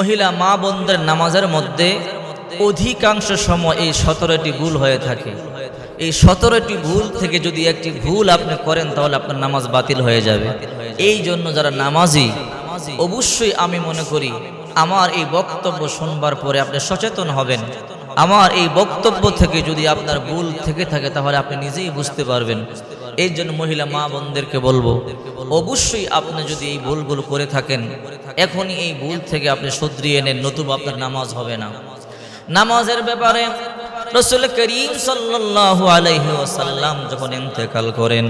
মহিলা মা বোনদের নামাজের মধ্যে অধিকাংশ সময় এই সতেরোটি ভুল হয়ে থাকে। এই সতেরোটি ভুল থেকে যদি একটি ভুল আপনি করেন, তাহলে আপনার নামাজ বাতিল হয়ে যাবে। এই জন্য যারা নামাজি, অবশ্যই আমি মনে করি, আমার এই বক্তব্য শুনবার পরে আপনি সচেতন হবেন। আমার এই বক্তব্য থেকে যদি আপনার ভুল থেকে থাকে, তাহলে আপনি নিজেই বুঝতে পারবেন এই জন্য মহিলা মা বোনদেরকে বলব, অবশ্যই আপনি যদি এই ভুলগুলো করে থাকেন, এখনই এই ভুল থেকে আপনি শুধরিয়ে নেন, নতুবা আপনার নামাজ হবে না। নামাজের ব্যাপারে রসুল করিম সাল্লাহ আলহ্লাম যখন ইন্তেকাল করেন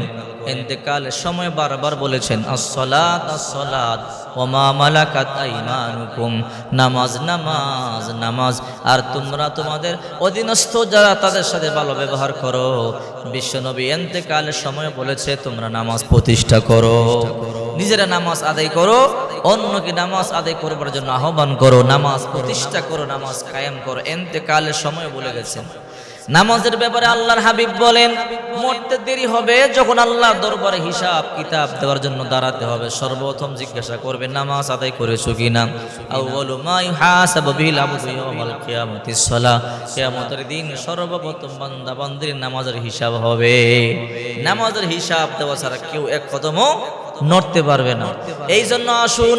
ইন্তেকালের সময় বারবার বলেছেন, আসসালাত আসসালাত ওমা মালাকাত আইমানুকুম। নামাজ নামাজ নামাজ। আর তোমরা তোমাদের অধীনস্থ যারা, তাদের সাথে ভালো ব্যবহার করো। বিশ্বনবী ইন্তেকালের সময় বলেছে, তোমরা নামাজ প্রতিষ্ঠা করো। নিজেরা নামাজ আদায় করো, অন্যকে নামাজ আদায় করবার জন্য আহ্বান করো। নামাজ প্রতিষ্ঠা করো, নামাজ কায়েম করো। এন্তেকালের সময় বলে গেছেন নামাজের ব্যাপারে আল্লাহর হাবিব বলেন, মরতে দেরি হবে যখন আল্লাহ দরবারে হিসাব কিতাব দেওয়ার জন্য দাঁড়াতে হবে। সর্বপ্রথম জিজ্ঞাসা করবে, নামাজ আদায় করেছ কিনা? কিয়ামাতিস দিন সর্বপ্রথম বান্দা বান্দির নামাজের হিসাব হবে। নামাজের হিসাব দেওয়া ছাড়া কেউ এক কদমও নড়তে পারবে না। এই জন্য আসুন,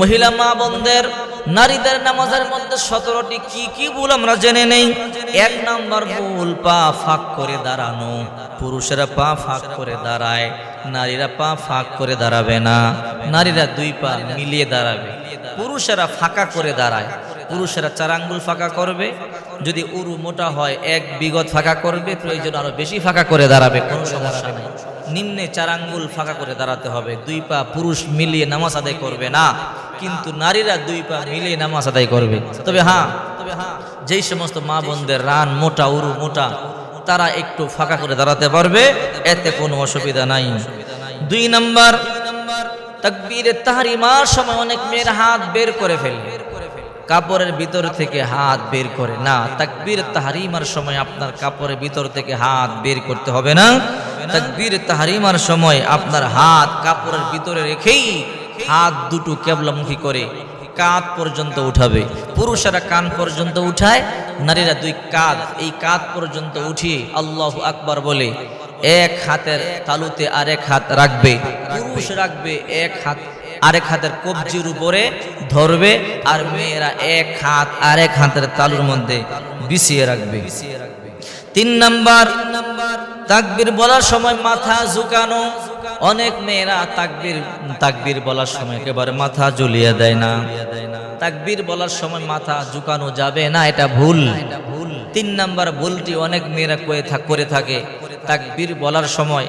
মহিলা মা বোনদের নারীদের নামাজের মধ্যে সতেরোটি কি কি ভুল আমরা জেনে নেই? এক নাম্বার ভুল, পা ফাঁক করে দাঁড়ানো। পুরুষেরা পা ফাঁক করে দাঁড়ায়, নারীরা পা ফাঁক করে দাঁড়াবে না। নারীরা দুই পা মিলিয়ে দাঁড়াবে। পুরুষেরা ফাঁকা করে দাঁড়ায়। পুরুষেরা চার আঙ্গুল ফাঁকা করবে। যদি উরু মোটা হয়, এক বিগত ফাঁকা করবে। প্রয়োজন আরও বেশি ফাঁকা করে দাঁড়াবে, কোনো সমস্যা নেই। নিম্নে চার আঙ্গুল ফাঁকা করে দাঁড়াতে হবে। দুই পা পুরুষ মিলিয়ে নামাজ আদায় করবে না। কিন্তু নারীরা দুই পা মিলিয়ে নামাজ আদায় করবে। তবে হ্যাঁ তবে হ্যাঁ যেই সমস্ত মা বোনদের রান মোটা, উরু মোটা, তারা একটু ফাঁকা করে দাঁড়াতে পারবে। এতে কোনো অসুবিধা নাই। দুই নাম্বার, তাকবীরে তাহরিমার সময় অনেক মেয়ের হাত বের করে ফেলে কাপড়ের ভিতর থেকে হাত বের করে। না, তাকবীর, তাহারিমার সময় আপনার কাপড়ের ভিতর থেকে হাত বের করতে হবে না। তাকবীর, তাহারিমার সময় আপনার হাত কাপড়ের ভিতরে রেখেই হাত দুটো কেবলামুখী করে কাঁধ পর্যন্ত উঠাবে। পুরুষেরা কান পর্যন্ত উঠায়, নারীরা দুই কাঁধ। এই কাঁধ পর্যন্ত উঠিয়ে আল্লাহ আকবার বলে এক হাতের তালুতে আরেক হাত রাখবে, পুরুষ রাখবে এক হাত, আরেক হাতের কবজির উপরে ধরবে, আর মেয়েরা এক হাত আরেক হাতের তালুর মধ্যে বিছিয়ে রাখবে। তিন নাম্বার, তাকবীর বলার সময় মাথা ঝুকানো। অনেক মেয়েরা তাকবীর তাকবীর বলার সময় একেবারে মাথা ঝুলিয়ে দেয় না। তাকবীর বলার সময় মাথা ঝুকানো যাবে না, এটা ভুল। তিন নাম্বার ভুলটি অনেক মেয়েরা করে থাকে। তাকবীর বলার সময়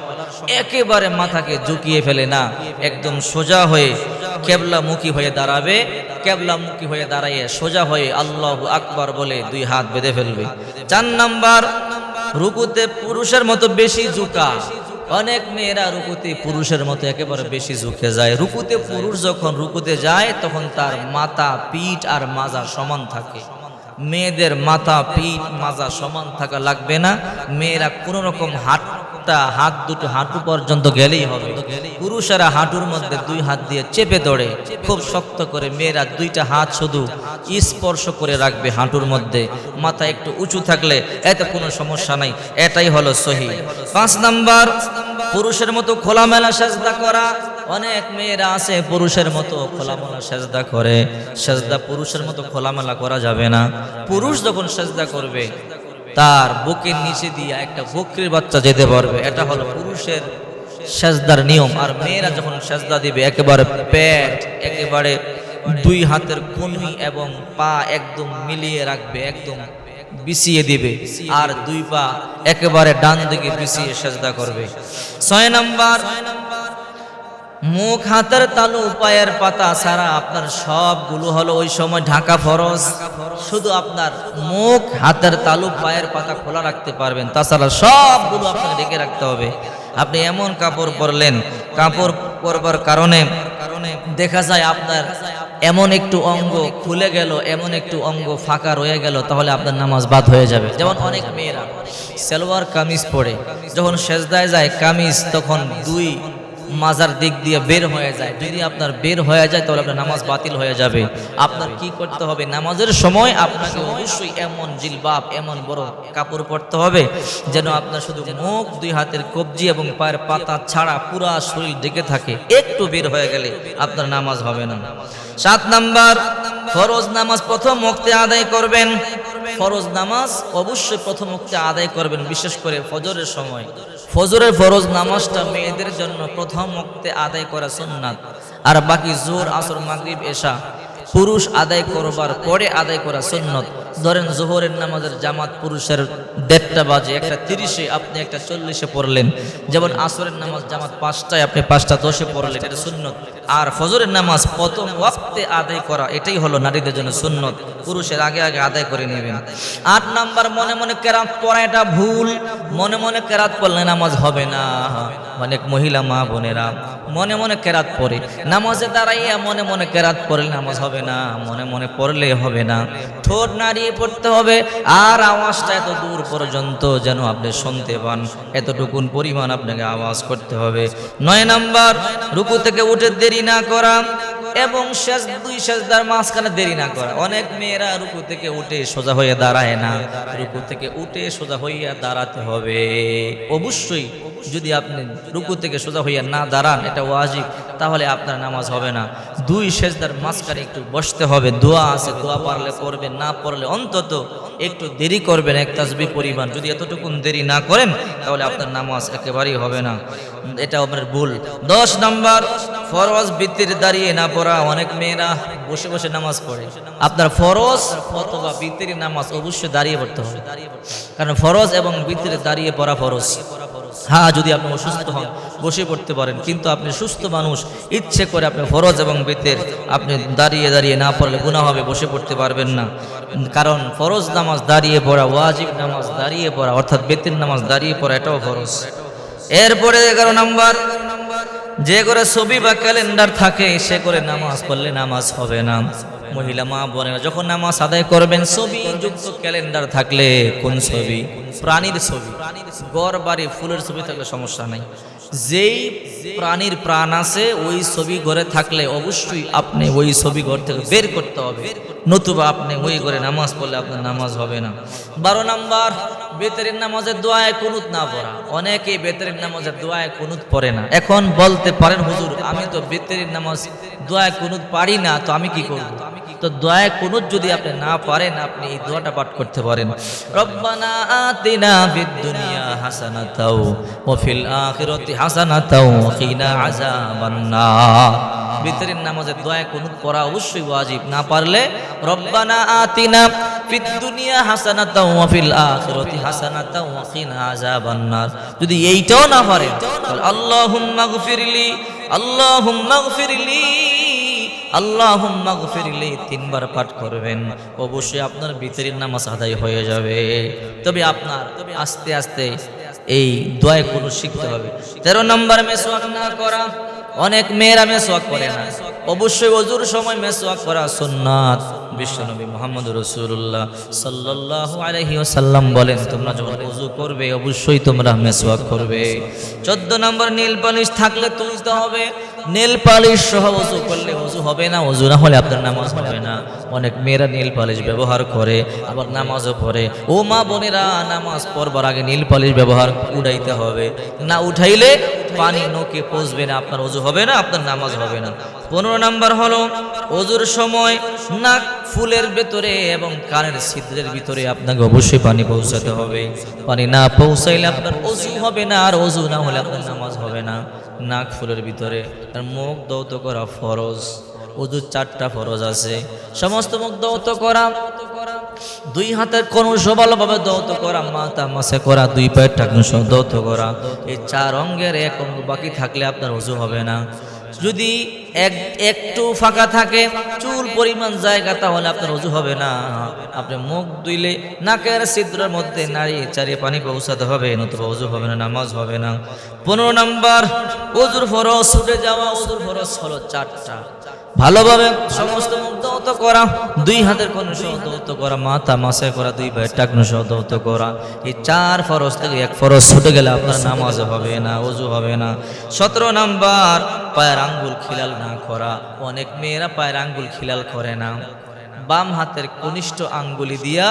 একেবারে মাথাকে ঝুঁকিয়ে ফেলে না, একদম সোজা হয়ে কেবলামুখী হয়ে দাঁড়াবে, কেবলামুখী হয়ে দাঁড়াইয়ে সোজা হয়ে আল্লাহ আকবার বলে দুই হাত বেঁধে ফেলবে। চার নাম্বার, রুকুতে পুরুষের মতো বেশি ঝুঁকা। অনেক মেয়েরা রুকুতে পুরুষের মতো একেবারে বেশি ঝুঁকে যায়। রুকুতে পুরুষ যখন রুকুতে যায়, তখন তার মাথা, পিঠ আর মাজা সমান থাকে। মেয়েদের মাথা, পিঠ, মাজা সমান থাকা লাগবে না। মেয়েরা কোনো রকম হাতটা, হাত দুটো হাঁটু পর্যন্ত গেলেই হবে। পুরুষেরা হাঁটুর মধ্যে দুই হাত দিয়ে চেপে ধরে খুব শক্ত করে মেয়েরা দুইটা হাত শুধু স্পর্শ করে রাখবে হাঁটুর মধ্যে। মাথা একটু উঁচু থাকলে এতে কোনো সমস্যা নাই, এটাই হলো সহি। পাঁচ নাম্বার, পুরুষের মতো খোলামেলা সেজদা করা। অনেক মেয়েরা আছে পুরুষের মতো খোলামেলা সেজদা করে। সেজদা পুরুষের মতো খোলামেলা করা যাবে না। পুরুষ যখন সেজদা করবে, তার বুকের নিচে দিয়ে একটা বকরির বাচ্চা যেতে পারবে। এটা হলো পুরুষের সেজদার নিয়ম। আর মেয়েরা যখন সেজদা দিবে, একেবারে পেট, একেবারে দুই হাতের কনুই এবং পা একদম মিলিয়ে রাখবে, একদম বিছিয়ে দিবে। আর দুই পা একেবারে ডান দিকে বিছিয়ে সেজদা করবে। ছয় নাম্বার মুখ, হাতের তালু, পায়ের পাতা ছাড়া আপনার সবগুলো হলো ওই সময় ঢাকা ফরজ। শুধু আপনার মুখ, হাতের তালু, পায়ের পাতা খোলা রাখতে পারবেন। তাছাড়া সবগুলো আপনাকে ঢেকে রাখতে হবে। আপনি এমন কাপড় পরলেন, কাপড় পরবার কারণে কারণে দেখা যায় আপনার এমন একটু অঙ্গ খুলে গেল, এমন একটু অঙ্গ ফাঁকা রয়ে গেল, তাহলে আপনার নামাজ বাদ হয়ে যাবে। যেমন অনেক মেয়েরা, সালোয়ার, কামিজ পরে, যখন সেজদায় যায়, কামিজ তখন দুই মাজার দিক দিয়ে বের হয়ে যায়। যদি আপনার বের হয়ে যায়, তাহলে আপনার নামাজ বাতিল হয়ে যাবে। আপনার কি করতে হবে? নামাজের সময় আপনাকে অবশ্যই এমন জিলবাব, এমন বড় কাপড় পরতে হবে, যেন আপনার শুধু মুখ, দুই হাতের কবজি এবং পায়ের পাতা ছাড়া পুরা শরীর ডেকে থাকে। একটু বের হয়ে গেলে আপনার নামাজ হবে না। সাত নাম্বার, ফরজ নামাজ প্রথম মুক্তি আদায় করবেন। ফরজ নামাজ অবশ্যই প্রথম মুক্তি আদায় করবেন, বিশেষ করে ফজরের সময়। ফজরের ফরজ নামাজটা মেয়েদের জন্য প্রথম মুক্তে আদায় করা সুন্নাত, আর বাকি জোর আসর মাগরিব এসা পুরুষ আদায় করবার পরে আদায় করা সুন্নত। ধরেন জোহরের নামাজের জামাত পুরুষের দেড়টা বাজে, একটা তিরিশে আপনি একটা চল্লিশে পড়লেন। যেমন আসরের নামাজ জামাত পাঁচটায় আপনি পাঁচটা দশে পড়লেন, এটা সুন্নত। আর ফজরের নামাজ প্রথম ওয়াক্তে আদায় করা, এটাই হলো নারীদের জন্য সুন্নত। পুরুষের আগে আগে আদায় করে নেবেন। আট নাম্বার, মনে মনে কেরাত পড়া, এটা ভুল। মনে মনে কেরাত পড়লে নামাজ হবে না। অনেক মহিলা মা বোনেরা মনে মনে কেরাত পড়ে। নামাজে দাঁড়াইয়া মনে মনে কেরাত পড়লে নামাজ হবে না, মনে মনে পড়লে হবে না। ঠোঁট নাড়িয়ে পড়তে হবে। আর আওয়াজটা এত দূর পর্যন্ত যেন আপনি শুনতে পান। এতটুকুন পরিমাণ আপনাকে আওয়াজ করতে হবে। নয় নাম্বার, রুকু থেকে উঠে দেরি না করা। এবং শেষ দুই শেষদার মাঝখানে দেরি না করা। অনেক মেয়েরা রুকু থেকে উঠে সোজা হয়ে দাঁড়ায় না। রুকু থেকে উঠে সোজা হইয়া দাঁড়াতে হবে। অবশ্যই যদি আপনি রুকু থেকে সোজা হইয়া না দাঁড়ান, এটা ওয়াজিব, তাহলে আপনার নামাজ হবে না। দুই শেষদার মাঝখানে একটু বসতে হবে। দোয়া আছে, দোয়া পারলে পড়বেন না পড়লে অন্তত একটু দেরি করবেন, এক তাসবি পরিমাণ। যদি এতটুকুন দেরি না করেন, তাহলে আপনার নামাজ একেবারেই হবে না। এটা আপনার ভুল। দশ নাম্বার ফরজ বৃত্তির দাঁড়িয়ে না পড়া অনেক মেয়েরা বসে বসে নামাজ পড়ে। আপনার ফরজ অথবা বৃত্তির নামাজ অবশ্যই দাঁড়িয়ে পড়তে হবে। কারণ ফরজ এবং বৃত্তির দাঁড়িয়ে পড়া ফরজ। হ্যাঁ যদি আপনি অসুস্থ হন, বসে পড়তে পারেন। কিন্তু আপনি সুস্থ মানুষ, ইচ্ছে করে আপনি ফরজ এবং বেতের আপনি দাঁড়িয়ে দাঁড়িয়ে না পড়লে গুণা হবে, বসে পড়তে পারবেন না। কারণ ফরজ নামাজ দাঁড়িয়ে পড়া, ওয়াজিব নামাজ দাঁড়িয়ে পড়া, অর্থাৎ বেতের নামাজ দাঁড়িয়ে পড়া, এটাও ফরজ। এরপরে এগারো নাম্বার যে করে ছবি বা ক্যালেন্ডার থাকে, সে করে নামাজ পড়লে নামাজ হবে না। মহিলা মা বোনেরা যখন নামাজ আদায় করবেন, ছবি যুক্ত ক্যালেন্ডার থাকলে কোন ছবি? প্রাণীর ছবি গড় বাড়ি, ফুলের ছবি থাকলে সমস্যা নাই। যেই প্রাণীর প্রাণ আছে, ওই ছবি ঘরে থাকলে অবশ্যই আপনি ওই ছবি ঘর থেকে বের করতে হবে। নতুবা আপনি ওই ঘরে নামাজ পড়লে আপনার নামাজ হবে না। বারো নাম্বার বেতরের নামাজের দোয়ায় কুনুত না পড়া। অনেকে বেতরের নামাজের দোয়ায় কুনুত পড়ে না। এখন বলতে পারেন, হুজুর, আমি তো বেতরের নামাজ দোয়ায় কুনুত পারি না, তো আমি কি করব? তো দোয়ায় কুনুত যদি আপনি না পারেন, আপনি এই দোয়াটা পাঠ করতে পারেন। রব্বানা আতিনা ফিদ দুনিয়া হাসানাতাও, ওয়া ফিল আখিরাতি হাসানাতাও, ওয়া কিনা আযাবান নার। ভিতরের নামাজের দোয়া কুনুত পড়া অবশ্যই ওয়াজিব। না পারলে রব্বানা আতিনা ফিদ দুনিয়া হাসানাতাও, ওয়া ফিল আখিরাতি হাসানাতাও, ওয়া কিনা আযাবান নার। যদি এইটাও না পারেন, তাহলে আল্লাহুম্মা গফিরলি আল্লাহুম্মা গফিরলি। আল্লাহুম্মা গফিরলি তিনবার পাঠ করবেন, অবশ্যই আপনার ভিতরের নামাজ আদায় হয়ে যাবে। তবে আপনার আস্তে আস্তে এই দোয়া কোনো শিখতে হবে। তেরো নম্বর মেসওয়াক না করা, অনেক মেয়েরা মেসওয়াক করে না। অবশ্যই অজুর সময় মেসওয়াক করা সুন্নাত। বিশ্বনবী মোহাম্মদ রসুল্লাহ সাল্লাল্লাহু আলাইহি ওয়াসাল্লাম বলেন, তোমরা যখন ওযু করবে, অবশ্যই তোমরা মেসওয়াক করবে। চোদ্দ নম্বর নীল পালিশ থাকলে তুলতে হবে। নীল পালিশ সহ ওযু করলে ওযু হবে না, ওযু না হলে আপনার নামাজ হবে না। অনেক মেয়েরা নীল পালিশ ব্যবহার করে, আবার নামাজও পড়ে। ও মা বোনেরা, নামাজ পড়বার আগে নীল পালিশ ব্যবহার উঠাইতে হবে। না উঠাইলে পানি নোকে পৌঁছবে না, আপনার ওযু হবে না, আপনার নামাজ হবে না। পনেরো নাম্বার হলো অজুর সময় নাক ফুলের ভেতরে এবং কানের ছিদ্রের ভিতরে আপনাকে অবশ্যই পানি পৌঁছাতে হবে। পানি না পৌঁছাইলে আপনার অজু হবে না, আর অজু না হলে আপনার নামাজ হবে না। নাক ফুলের ভিতরে, আর মুখ দৌত করা ফরজ। অজুর চারটা ফরজ আছে। সমস্ত মুখ দৌত করা, দুই হাতের কোন ভালোভাবে দৌত করা, মাথা মাসে করা, দুই পায়ের টাকুন দৌত করা। এই চার অঙ্গের এক অঙ্গ বাকি থাকলে আপনার অজু হবে না। যদি এক, একটু ফাঁকা থাকে, চুল পরিমাণ জায়গা, তাহলে আপনার অজু হবে না। আপনি মুখ ধুইলে নাকের ছিদ্রের মধ্যে নাড়িয়ে চারিয়ে পানি পৌঁছাতে হবে, নতুবা অজু হবে না, নামাজ হবে না। পনেরো নাম্বার, অজুর ফরস উঠে যাওয়া অজুর ফরস হলো চারটা। ভালোভাবে সমস্ত মুখ করা, দুই হাতের কোন সহ করা, মাথা মাসে করা, দুই ভাইয়ের টাকনো সহ করা। এই চার ফরজ থেকে এক ফরজ ছুটে গেলে আপনার নামাজ হবে না অজু হবে না। সতেরো নাম্বার, পায়ের আঙ্গুল খিলাল না করা। অনেক মেয়েরা পায়ের আঙ্গুল খিলাল করে না। বাম হাতের কনিষ্ঠ আঙ্গুলি দিয়া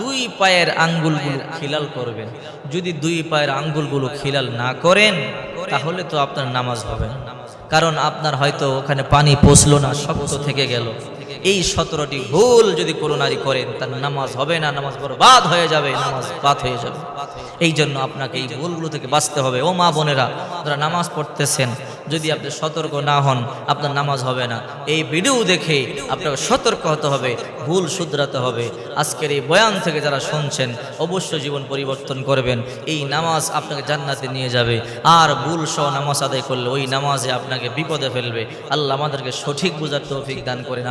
দুই পায়ের আঙ্গুলগুলো খিলাল করবেন। যদি দুই পায়ের আঙ্গুলগুলো খিলাল না করেন, তাহলে তো আপনার নামাজ হবে কারণ আপনার হয়তো ওখানে পানি পৌঁছলো না, শক্ত থেকে গেল। এই সতেরোটি ভুল যদি কোনো নারী করেন, তার নামাজ হবে না, নামাজ বরবাদ হয়ে যাবে, নামাজ বাদ হয়ে যাবে। এই জন্য আপনাকে এই ভুলগুলো থেকে বাঁচতে হবে। ও মা বোনেরা, যারা নামাজ পড়তেছেন, যদি আপনি সতর্ক না হন, আপনার নামাজ হবে না। এই ভিডিও দেখে আপনাকে সতর্ক হতে হবে, ভুল শুধরাতে হবে। আজকের এই বয়ান থেকে যারা শুনছেন, অবশ্যই জীবন পরিবর্তন করবেন। এই নামাজ আপনাকে জান্নাতে নিয়ে যাবে। আর ভুল সহ নামাজ আদায় করলে ওই নামাজে আপনাকে বিপদে ফেলবে। আল্লাহ আমাদেরকে সঠিক বোঝার তৌফিক দান করে না।